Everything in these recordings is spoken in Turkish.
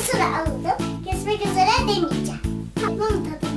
mısırı aldım. Kesmek üzere demeyeceğim. Bunun tadına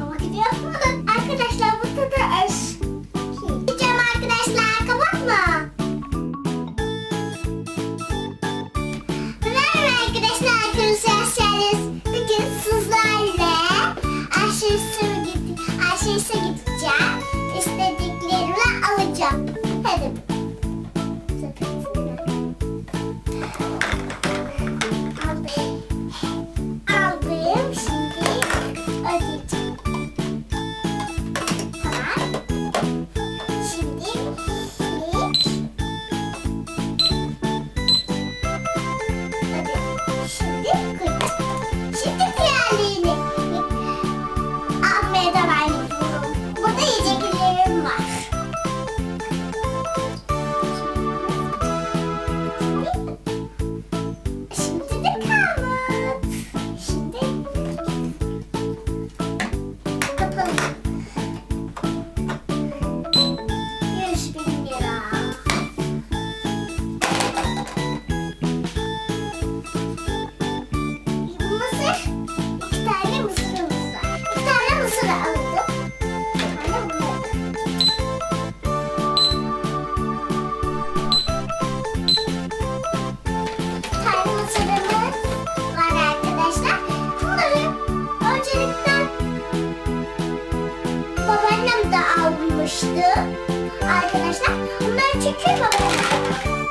Arkadaşlar. Bunları çünkü babaannem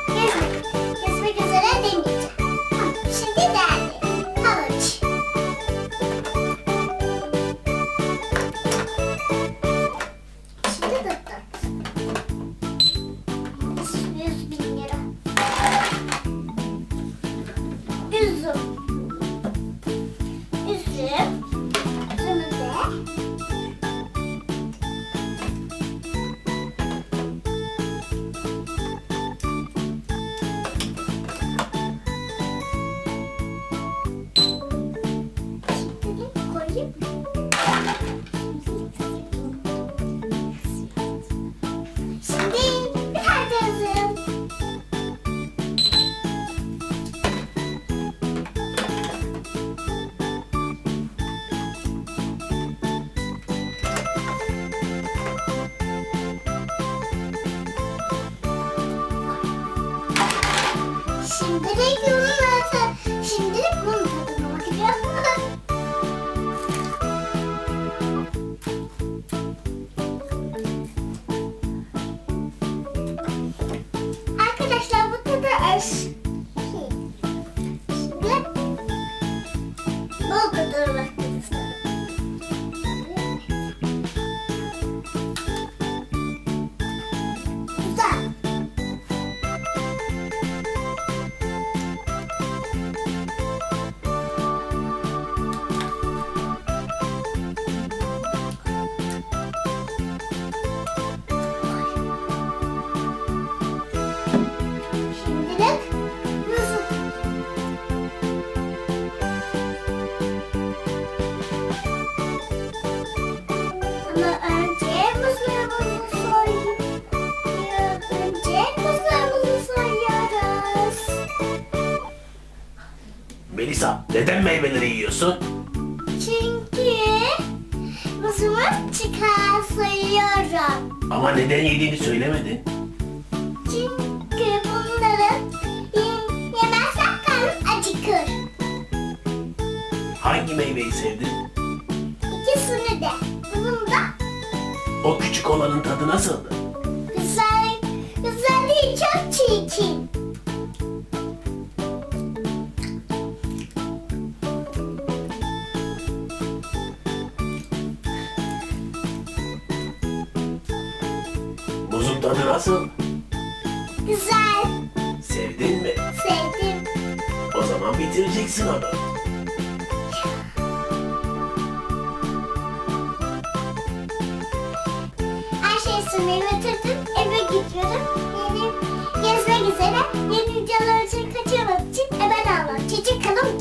Всім tadı Melisa neden meyveleri yiyorsun? Çünkü muzumu çıkar soyuyorum. Ama neden yediğini söylemedin. Çünkü bunları ye- yemezsem karnım acıkır. Hangi meyveyi sevdin? İkisini de. Bunun da O küçük olanın tadı nasıldı? güzel, güzel değil çok çirkin. Tadı nasıl? Güzel. Sevdin mi? Sevdim. O zaman bitireceksin onu. Her şeyi sunmayı bitirdim. Eve gidiyorum. Yeni gezmek üzere. Yeni videolar için kaçırmak için eve dağılmak. Çiçek kalın.